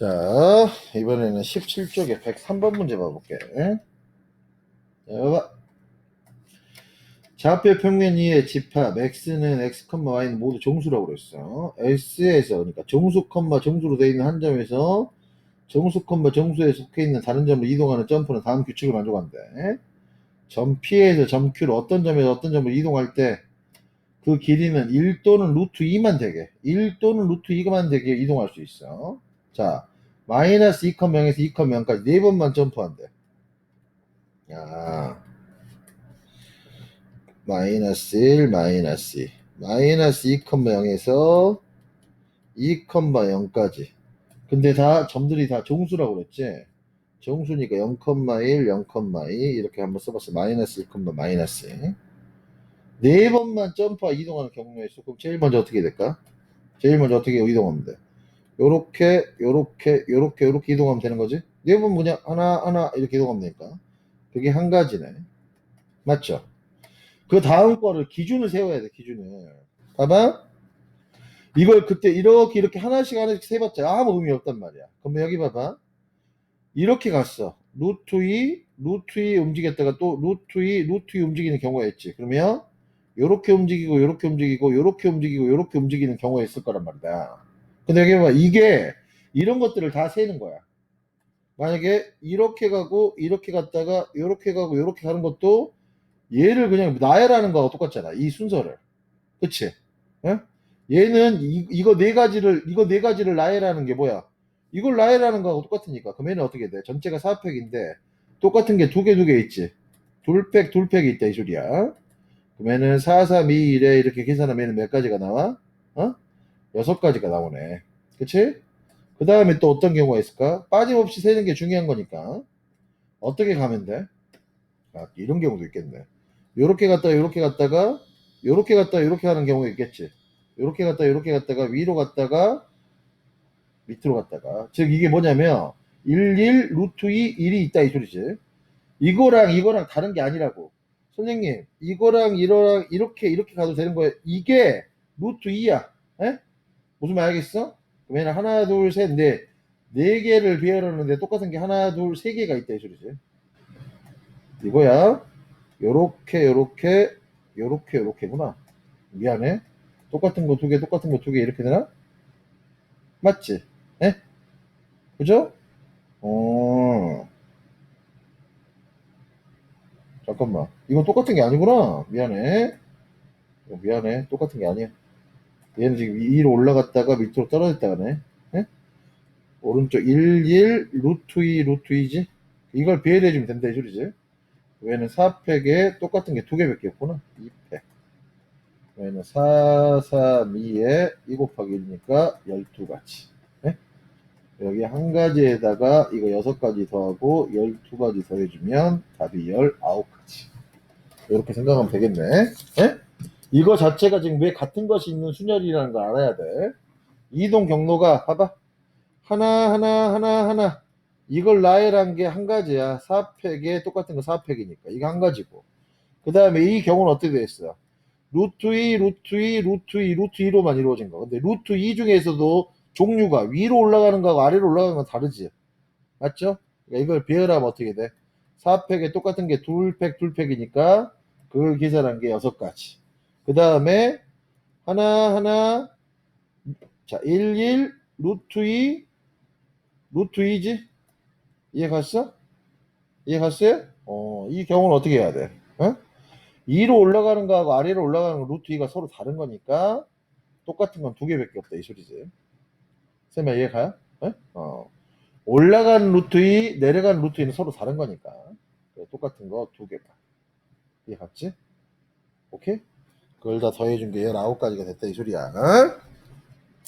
자, 이번에는 17쪽에 103번 문제 봐볼게. 자. 좌표 평면 2의 집합 x는 x, y는 모두 정수라고 그랬어. S에서 그러니까 정수, 정수로 되어 있는 한 점에서 정수, 정수에 속해 있는 다른 점으로 이동하는 점프는 다음 규칙을 만족한대. 점 P에서 점 Q로 어떤 점에서 어떤 점으로 이동할 때 그 길이는 1 또는 루트 2만 되게 1 또는 루트 2만 되게 이동할 수 있어. 자, 마이너스 2,0에서 2,0까지 네 번만 점프한대. 야, 마이너스 1, 마이너스 2, 마이너스 2,0에서 2,0까지. 근데 다 점들이 다 정수라고 그랬지. 정수니까 0,1, 0,2 이렇게 한번 써봤어. 마이너스 1, 마이너스 2. 네 번만 점프와 이동하는 경우에 있어. 그럼 제일 먼저 어떻게 될까? 제일 먼저 어떻게 이동하면 돼? 요렇게, 요렇게, 요렇게, 요렇게 이동하면 되는 거지? 네번 그냥 하나, 하나 이렇게 이동하면 되니까. 그게 한 가지네. 맞죠? 그 다음 거를 기준을 세워야 돼, 기준을. 봐봐. 이걸 그때 이렇게, 이렇게 하나씩 하나씩 세봤자 아무 의미 없단 말이야. 그럼 여기 봐봐. 이렇게 갔어. 루트 2, 루트 2 움직였다가 또 루트 2, 루트 2 움직이는 경우가 있지. 그러면 요렇게 움직이고 요렇게 움직이고 요렇게 움직이고 요렇게 움직이는 경우가 있을 거란 말이다. 근데 여기 봐 이게 이런 것들을 다 세는 거야. 만약에 이렇게 가고 이렇게 갔다가 요렇게 가고 요렇게 가는 것도 얘를 그냥 나열하는 거하고 똑같잖아. 이 순서를. 그치? 예? 얘는 이, 이거 네 가지를 이거 네 가지를 나열하는 게 뭐야? 이걸 나열하는 거하고 똑같으니까 그럼 얘는 어떻게 돼? 전체가 4팩인데 똑같은 게 두 개 두 개 있지. 둘팩 둘팩이 있다 이 소리야. 그러면은 4, 3, 2, 1에 이렇게 계산하면 몇 가지가 나와? 어? 여섯 가지가 나오네. 그치? 그 다음에 또 어떤 경우가 있을까? 빠짐없이 세는 게 중요한 거니까. 어떻게 가면 돼? 아, 이런 경우도 있겠네. 요렇게 갔다가 요렇게 갔다가 요렇게 갔다가 요렇게 하는 경우가 있겠지. 요렇게 갔다가 요렇게 갔다가 위로 갔다가 밑으로 갔다가. 즉 이게 뭐냐면 1, 1, 루트 2, 1이 있다 이 소리지. 이거랑 이거랑 다른 게 아니라고. 선생님, 이거랑 이거랑 이렇게 이렇게 가도 되는 거예요. 이게 루트 2야. 에? 무슨 말 알겠어? 그러면 하나, 둘, 셋, 넷. 네 개를 비하하는데 똑같은 게 하나, 둘, 세 개가 있다 이 소리지. 이거야. 요렇게, 요렇게, 요렇게, 요렇게구나. 미안해. 똑같은 거 두 개, 똑같은 거 두 개 이렇게 되나? 맞지? 에? 그죠? 어. 잠깐만. 이건 똑같은 게 아니구나. 미안해. 어, 미안해. 똑같은 게 아니야. 얘는 지금 위로 올라갔다가 밑으로 떨어졌다가네. 예? 오른쪽 1, 1, 루트 2, 루트 2지? 이걸 비해해주면 된다, 이 소리지? 얘는 4팩에 똑같은 게 두 개밖에 없구나. 2팩. 얘는 4, 3, 2에 2 곱하기 1이니까 12가지. 예? 여기 한 가지에다가 이거 6가지 더하고 12가지 더해주면 답이 19가지. 이렇게 생각하면 되겠네. 예? 이거 자체가 지금 왜 같은 것이 있는 순열이라는 걸 알아야 돼. 이동 경로가 봐봐. 하나 하나 하나 하나 이걸 나열한 게 한 가지야. 4팩에 똑같은 거 4팩이니까 이거 한 가지고. 그 다음에 이 경우는 어떻게 돼 있어? 루트 2, 루트 2, 루트 2, 루트 2로만 이루어진 거. 근데 루트 2 중에서도 종류가 위로 올라가는 거하고 아래로 올라가는 건 다르지. 맞죠? 그러니까 이걸 비열하면 어떻게 돼? 4팩에 똑같은 게 둘팩, 둘팩이니까 그걸 계산한 게 6가지. 그 다음에 하나 하나 자 1, 1 루트 2 루트 2지 이해 갔어? 이해 갔어요? 어, 이 경우는 어떻게 해야 돼? 어? 2로 올라가는 거하고 아래로 올라가는 거 루트 2가 서로 다른 거니까 똑같은 건 두 개밖에 없다 이 소리지 쌤아 이해 가요? 어? 어. 올라가는 루트 2 내려가는 루트 2는 서로 다른 거니까 똑같은 거 두 개가 이해 갔지? 오케이? 그걸 다 더해준 게 19가지가 됐다 이 소리야. 어?